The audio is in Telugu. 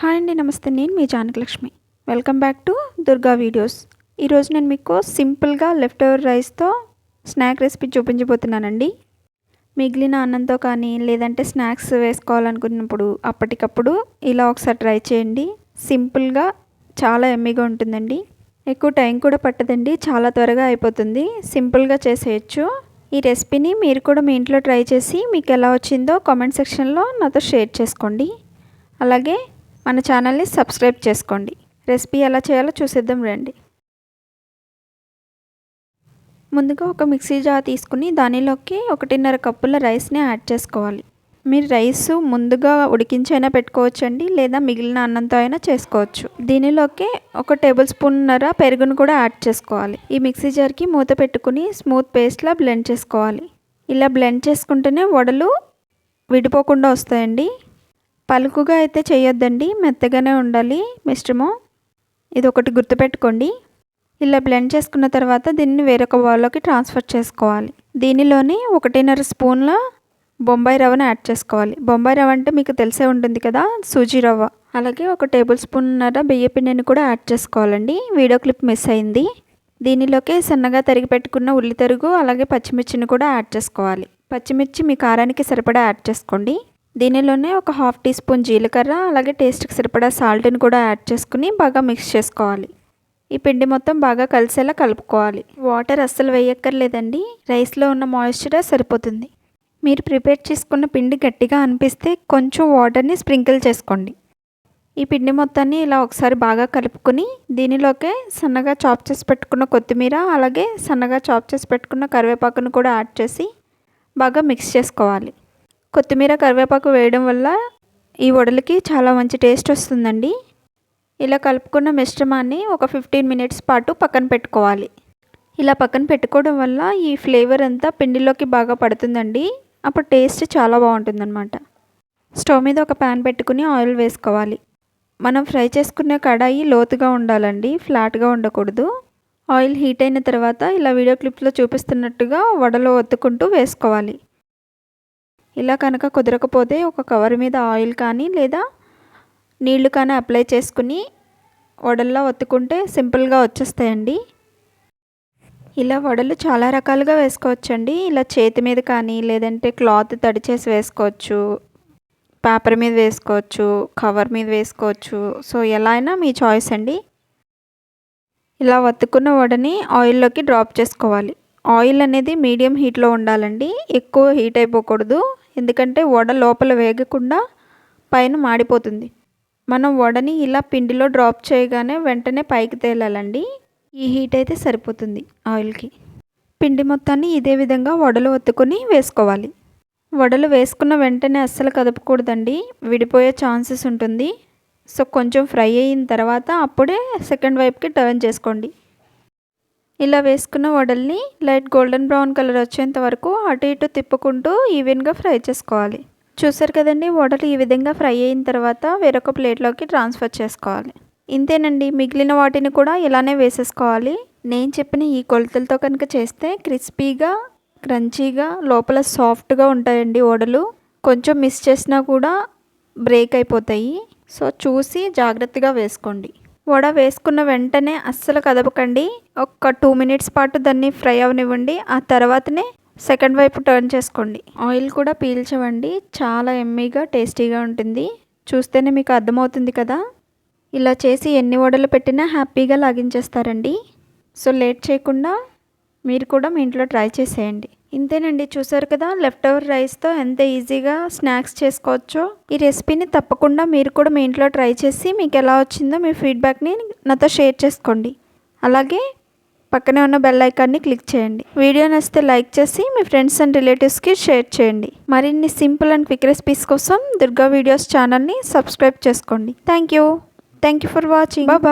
హాయ్ అండి నమస్తే. నేను మీ Janakalakshmi welcome back to Durga videos ఈరోజు నేను మీకు సింపుల్గా లెఫ్ట్ ఓవర్ రైస్తో స్నాక్ రెసిపీ చూపించబోతున్నానండి. మిగిలిన అన్నంతో కానీ లేదంటే స్నాక్స్ వేసుకోవాలనుకున్నప్పుడు అప్పటికప్పుడు ఇలా ఒకసారి ట్రై చేయండి. సింపుల్గా చాలా ఎమ్మిగా ఉంటుందండి. ఎక్కువ టైం కూడా పట్టదండి చాలా త్వరగా అయిపోతుంది. సింపుల్గా చేసేయచ్చు. ఈ రెసిపీని మీరు కూడా మీ ఇంట్లో ట్రై చేసి మీకు ఎలా వచ్చిందో కామెంట్ సెక్షన్లో నాతో షేర్ చేసుకోండి. అలాగే మన ఛానల్ని సబ్స్క్రైబ్ చేసుకోండి. రెసిపీ ఎలా చేయాలో చూసేద్దాం రండి. ముందుగా ఒక మిక్సీ జార్ తీసుకుని దానిలోకి ఒకటిన్నర కప్పుల రైస్ని యాడ్ చేసుకోవాలి. మీరు రైస్ ముందుగా ఉడికించైనా పెట్టుకోవచ్చండి లేదా మిగిలిన అన్నంతో అయినా చేసుకోవచ్చు. దీనిలోకి ఒక టేబుల్ స్పూన్నర పెరుగును కూడా యాడ్ చేసుకోవాలి. ఈ మిక్సీ జార్కి మూత పెట్టుకుని స్మూత్ పేస్ట్లా బ్లెండ్ చేసుకోవాలి. ఇలా బ్లెండ్ చేసుకుంటేనే వడలు విడిపోకుండా వస్తాయండి. పలుకుగా అయితే చేయొద్దండి మెత్తగానే ఉండాలి మిశ్రమం. ఇది ఒకటి గుర్తుపెట్టుకోండి. ఇలా బ్లెండ్ చేసుకున్న తర్వాత దీన్ని వేరొక బౌల్లోకి ట్రాన్స్ఫర్ చేసుకోవాలి. దీనిలోని ఒకటిన్నర స్పూన్ల బొంబాయి రవ్వను యాడ్ చేసుకోవాలి. బొంబాయి రవ్వ అంటే మీకు తెలిసే ఉంటుంది కదా సూజీ రవ్వ. అలాగే ఒక టేబుల్ స్పూన్నర బియ్య పిండిని కూడా యాడ్ చేసుకోవాలండి. వీడియో క్లిప్ మిస్ అయింది. దీనిలోకి సన్నగా తరిగి పెట్టుకున్న ఉల్లి తరుగు అలాగే పచ్చిమిర్చిని కూడా యాడ్ చేసుకోవాలి. పచ్చిమిర్చి మీ కారానికి సరిపడా యాడ్ చేసుకోండి. దీనిలోనే ఒక హాఫ్ టీ స్పూన్ జీలకర్ర అలాగే టేస్ట్కి సరిపడా సాల్ట్ని కూడా యాడ్ చేసుకుని బాగా మిక్స్ చేసుకోవాలి. ఈ పిండి మొత్తం బాగా కలిసేలా కలుపుకోవాలి. వాటర్ అస్సలు వేయక్కర్లేదండి. రైస్లో ఉన్న మాయిశ్చర్ సరిపోతుంది. మీరు ప్రిపేర్ చేసుకున్న పిండి గట్టిగా అనిపిస్తే కొంచెం వాటర్ని స్ప్రింకిల్ చేసుకోండి. ఈ పిండి మొత్తాన్ని ఇలా ఒకసారి బాగా కలుపుకొని దీనిలోకే సన్నగా చాప్ చేసి పెట్టుకున్న కొత్తిమీర అలాగే సన్నగా చాప్ చేసి పెట్టుకున్న కరివేపాకును కూడా యాడ్ చేసి బాగా మిక్స్ చేసుకోవాలి. కొత్తిమీర కరివేపాకు వేయడం వల్ల ఈ వడలకి చాలా మంచి టేస్ట్ వస్తుందండి. ఇలా కలుపుకున్న మిశ్రమాన్ని ఒక ఫిఫ్టీన్ మినిట్స్ పాటు పక్కన పెట్టుకోవాలి. ఇలా పక్కన పెట్టుకోవడం వల్ల ఈ ఫ్లేవర్ అంతా పిండిలోకి బాగా పడుతుందండి. అప్పుడు టేస్ట్ చాలా బాగుంటుందన్నమాట. స్టవ్ మీద ఒక ప్యాన్ పెట్టుకుని ఆయిల్ వేసుకోవాలి. మనం ఫ్రై చేసుకునే కడాయి లోతుగా ఉండాలండి ఫ్లాట్గా ఉండకూడదు. ఆయిల్ హీట్ అయిన తర్వాత ఇలా వీడియో క్లిప్లో చూపిస్తున్నట్టుగా వడలో ఒత్తుకుంటూ వేసుకోవాలి. ఇలా కనుక కుదరకపోతే ఒక కవర్ మీద ఆయిల్ కానీ లేదా నీళ్ళు కానీ అప్లై చేసుకుని వడల్లో ఒత్తుకుంటే సింపుల్గా వచ్చేస్తాయండి. ఇలా వడలు చాలా రకాలుగా వేసుకోవచ్చండి. ఇలా చేతి మీద కానీ లేదంటే క్లాత్ తడిచేసి వేసుకోవచ్చు పేపర్ మీద వేసుకోవచ్చు కవర్ మీద వేసుకోవచ్చు. సో ఎలా అయినా మీ చాయిస్ అండి. ఇలా వత్తుకున్న వడని ఆయిల్లోకి డ్రాప్ చేసుకోవాలి. ఆయిల్ అనేది మీడియం హీట్లో ఉండాలండి. ఎక్కువ హీట్ అయిపోకూడదు. ఎందుకంటే వడ లోపల వేగకుండా పైన మాడిపోతుంది. మనం వడని ఇలా పిండిలో డ్రాప్ చేయగానే వెంటనే పైకి తేలాలండి. ఈ హీట్ అయితే సరిపోతుంది ఆయిల్కి. పిండి మొత్తాన్ని ఇదే విధంగా వడలు ఒత్తుకొని వేసుకోవాలి. వడలు వేసుకున్న వెంటనే అస్సలు కదపకూడదండి. విడిపోయే ఛాన్సెస్ ఉంటుంది. సో కొంచెం ఫ్రై అయిన తర్వాత అప్పుడే సెకండ్ వైపుకి టర్న్ చేసుకోండి. ఇలా వేసుకున్న వడల్ని లైట్ గోల్డెన్ బ్రౌన్ కలర్ వచ్చేంత వరకు అటు ఇటు తిప్పుకుంటూ ఈవెన్గా ఫ్రై చేసుకోవాలి. చూసారు కదండి వడలు ఈ విధంగా ఫ్రై అయిన తర్వాత వేరొక ప్లేట్లోకి ట్రాన్స్ఫర్ చేసుకోవాలి. ఇంతేనండి మిగిలిన వాటిని కూడా ఇలానే వేసేసుకోవాలి. నేను చెప్పిన ఈ కొలతలతో కనుక చేస్తే క్రిస్పీగా క్రంచీగా లోపల సాఫ్ట్గా ఉంటాయండి వడలు. కొంచెం మిస్ చేసినా కూడా బ్రేక్ అయిపోతాయి. సో చూసి జాగ్రత్తగా వేసుకోండి. వడ వేసుకున్న వెంటనే అస్సలు కదపకండి. ఒక టూ మినిట్స్ పాటు దాన్ని ఫ్రై అవనివ్వండి. ఆ తర్వాతనే సెకండ్ వైపు టర్న్ చేసుకోండి. ఆయిల్ కూడా పీల్చవండి. చాలా ఎమ్మీగా టేస్టీగా ఉంటుంది. చూస్తేనే మీకు అర్థమవుతుంది కదా? ఇలా చేసి ఎన్ని వడలు పెట్టినా హ్యాపీగా లాగించేస్తారండి. సో లేట్ చేయకుండా మీరు కూడా మీ ఇంట్లో ట్రై చేసేయండి. ఇంతేనండి చూసారు కదా లెఫ్ట్ ఓవర్ రైస్తో ఎంత ఈజీగా స్నాక్స్ చేసుకోవచ్చో. ఈ రెసిపీని తప్పకుండా మీరు కూడా మీ ఇంట్లో ట్రై చేసి మీకు ఎలా వచ్చిందో మీ ఫీడ్బ్యాక్ని నాతో షేర్ చేసుకోండి. అలాగే పక్కనే ఉన్న బెల్ ఐకాన్ని క్లిక్ చేయండి. వీడియో నచ్చితే లైక్ చేసి మీ ఫ్రెండ్స్ అండ్ రిలేటివ్స్కి షేర్ చేయండి. మరిన్ని సింపుల్ అండ్ క్విక్ రెసిపీస్ కోసం దుర్గా వీడియోస్ ఛానల్ని సబ్స్క్రైబ్ చేసుకోండి. Thank you thank you for watching bye